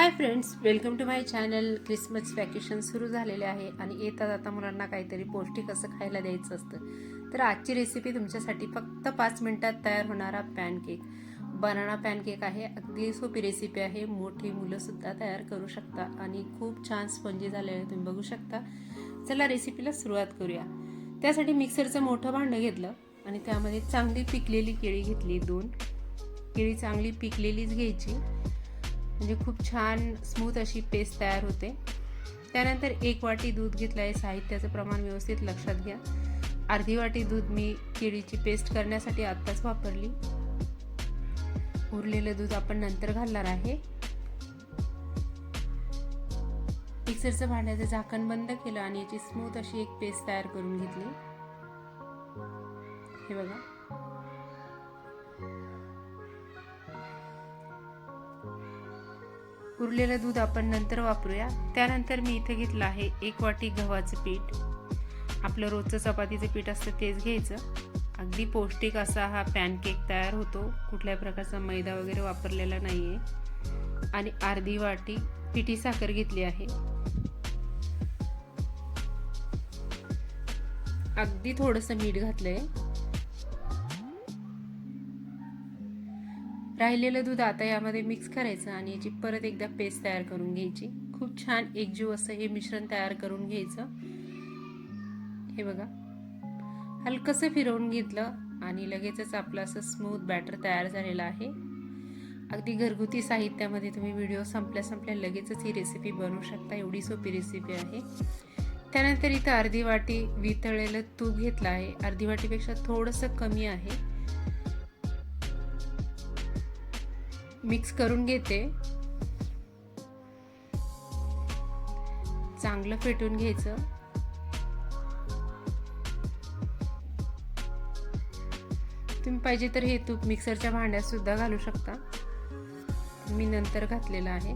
Hi friends welcome to my channel Christmas vacation सुरू झालेले आहे आणि येतात आता मुलांना काहीतरी पौष्टिक असं खायला द्यायचं असतं. तर आजची रेसिपी तुमच्यासाठी फक्त पाच मिनटात तयार होणारा पॅनकेक बनाना पॅनकेक आहे अगदी सोपी रेसिपी आहे. मोठी मुलंसुद्धा तयार करू शकता आणि खूप छान स्पंजी झालेले आहे तुम्ही बघू शकता. चला रेसिपीला सुरुवात करूया. त्यासाठी मिक्सरचं मोठं भांडं घेतलं आणि त्यामध्ये चांगली पिकलेली केळी घेतली दोन. केळी चांगली पिकलेलीच घ्यायची. म्हणजे खूप छान स्मूथ अशी पेस्ट तयार होते. त्यानंतर एक वाटी दूध घेतलं आहे साहित्याचं प्रमाण व्यवस्थित लक्षात घ्या. अर्धी वाटी दूध मी केळीची पेस्ट करण्यासाठी आत्ताच वापरली. उरलेलं दूध आपण नंतर घालणार आहे. मिक्सरचं भांड्याचं झाकण बंद केलं आणि याची स्मूथ अशी एक पेस्ट तयार करून घेतली. हे बघा. उरलेलं दूध आपण नंतर वापरूया. त्यानंतर मी इथे घेतलं आहे एक वाटी गव्हाचं पीठ. आपलं रोजचं चपातीचं पीठ असतं तेच घ्यायचं. अगदी पौष्टिक असा हा पॅनकेक तयार होतो. कुठल्याही प्रकारचा मैदा वगैरे वापरलेला नाही आहे आणि अर्धी वाटी पिठी साखर घेतली आहे. अगदी थोडंसं मीठ घातलं आहे राहिलेलं दूध आता यामध्ये मिक्स करायचं आणि याची परत एकदा पेस्ट तयार करून घ्यायची. खूप छान एकजीव असं हे मिश्रण तयार करून घ्यायचं. हे बघा. हलकंसं फिरवून घेतलं आणि लगेचच आपलं असं स्मूथ बॅटर तयार झालेलं आहे. अगदी घरगुती साहित्यामध्ये तुम्ही व्हिडिओ संपल्या संपल्या लगेचच ही रेसिपी बनवू शकता. एवढी सोपी रेसिपी आहे. त्यानंतर इथं अर्धी वाटी वितळलेलं तूप घेतलं आहे. अर्धी वाटीपेक्षा थोडंसं कमी आहे. मिक्स करून घेते. चांगलं फेटून घ्यायचं. तुम्ही पाहिजे तर हे तूप मिक्सरच्या भांड्यात सुद्धा घालू शकता. मी नंतर घातलेलं आहे.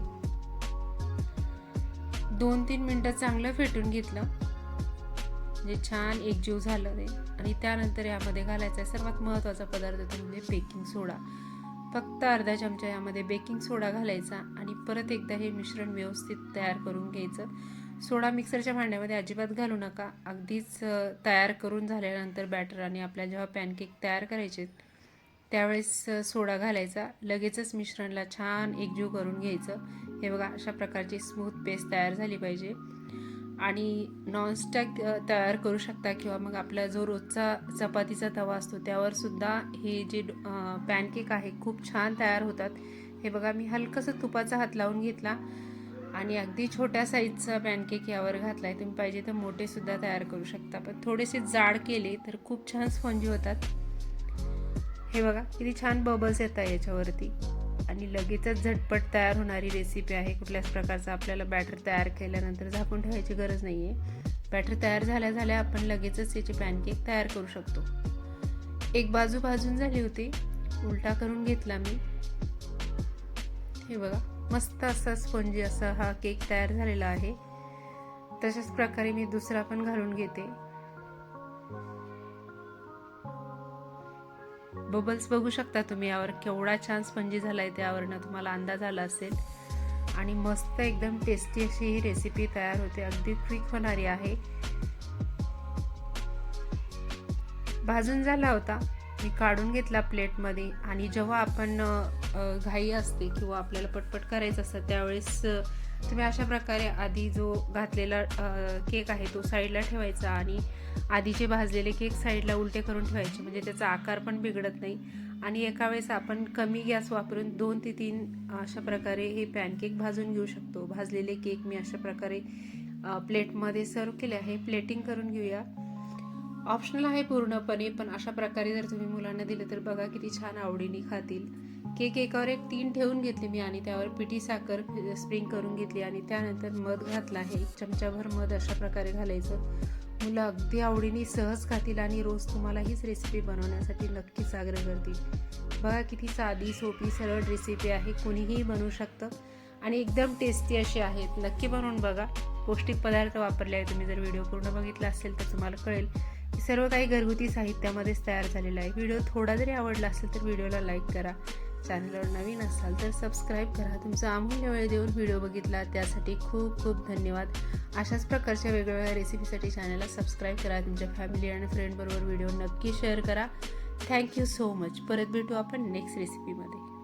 दोन तीन मिनटं चांगलं फेटून घेतलं. म्हणजे छान एकजीव झालं ते. आणि त्यानंतर यामध्ये घालायचा सर्वात महत्त्वाचा पदार्थ म्हणजे बेकिंग सोडा फक्त अर्धा चमचा यामध्ये बेकिंग सोडा घालायचा आणि परत एकदा हे मिश्रण व्यवस्थित तयार करून घ्यायचं. सोडा मिक्सरच्या भांड्यामध्ये अजिबात घालू नका. अगदीच तयार करून झाल्यानंतर बॅटर आणि आपल्या जेव्हा पॅनकेक तयार करायचे त्यावेळेस सोडा घालायचा. लगेचच मिश्रणला छान एकजीव करून घ्यायचं. हे बघा अशा प्रकारची स्मूथ पेस्ट तयार झाली पाहिजे. आणि नॉनस्टॅक तयार करू शकता किंवा मग आपला जो रोजचा चपातीचा तवा असतो त्यावर सुद्धा हे जे पॅनकेक आहे खूप छान तयार होतात. हे बघा मी हलकंसं तुपाचा हात लावून घेतला आणि अगदी छोट्या साईजचा पॅनकेक यावर घातला आहे तुम्ही पाहिजे तर मोठेसुद्धा तयार करू शकता. पण थोडेसे जाड केले तर खूप छान स्पंजी होतात. हे बघा किती छान बबल्स येतात याच्यावरती. आणि लगेचच झटपट तयार होणारी रेसिपी आहे. कुठल्याच प्रकारचं आपल्याला बॅटर तयार केल्यानंतर झाकून ठेवायची गरज नाही आहे बॅटर तयार झाल्या झाल्या आपण लगेचच याचे पॅनकेक तयार करू शकतो. एक बाजू भाजून झाली होती. उलटा करून घेतला मी. हे बघा मस्त असा स्पंजी असा हा केक तयार झालेला आहे. तशाच प्रकारे मी दुसरा पण घालून घेते. बबल्स बघू शकता तुम्ही यावर केवढा छान स्पंजी झाला आहे त्यावरनं तुम्हाला अंदाज आला असेल. आणि मस्त एकदम टेस्टी अशी ही रेसिपी तयार होते. अगदी क्विक होणारी आहे. भाजून झाला होता. मी काढून घेतला प्लेटमध्ये आणि जेव्हा आपण घाई असते किंवा आपल्याला पटपट करायचं असतं त्यावेळेस तुम्ही अशा प्रकारे आधी जो घातलेला केक आहे तो साईडला ठेवायचा आणि आधीचे भाजलेले केक साईडला उलटे करून ठेवायचे म्हणजे त्याचा आकार पण बिघडत नाही. आणि एका वेळेस आपण कमी गॅस वापरून दोन ते तीन अशा प्रकारे हे पॅनकेक भाजून घेऊ शकतो. भाजलेले केक मी अशा प्रकारे प्लेटमध्ये सर्व केले आहे. प्लेटिंग करून घेऊया. ऑप्शनल आहे पूर्णपणे पण अशा प्रकारे जर तुम्ही मुलांना दिलं तर बघा किती छान आवडीने खातील. केक एकावर एक तीन ठेवून घेतले मी आणि त्यावर पिठी साखर स्प्रिंग करून घेतली आणि त्यानंतर मध घातला. आहे एक चमचाभर मध अशा प्रकारे घालायचं. मुलं अगदी आवडीने सहज खातील आणि रोज तुम्हाला हीच रेसिपी बनवण्यासाठी नक्कीच आग्रह करतील. बघा किती साधी सोपी सरळ रेसिपी आहे. कोणीही बनवू शकतं. आणि एकदम टेस्टी अशी आहेत. नक्की बनवून बघा. पौष्टिक पदार्थ वापरले आहे तुम्ही. जर व्हिडिओ पूर्ण बघितला असेल तर तुम्हाला कळेल की सर्व काही घरगुती साहित्यामध्येच तयार झालेलं आहे. व्हिडिओ थोडा जरी आवडला असेल तर व्हिडिओला लाईक करा. चॅनलवर नवीन असाल तर सबस्क्राईब करा. तुमचा अमूल्य वेळ देऊन व्हिडिओ बघितला त्यासाठी खूप खूप धन्यवाद. अशाच प्रकारच्या वेगवेगळ्या रेसिपीसाठी चॅनलला सबस्क्राईब करा. तुमच्या फॅमिली आणि फ्रेंडबरोबर व्हिडिओ नक्की शेअर करा. थँक्यू सो मच परत भेटू आपण नेक्स्ट रेसिपीमध्ये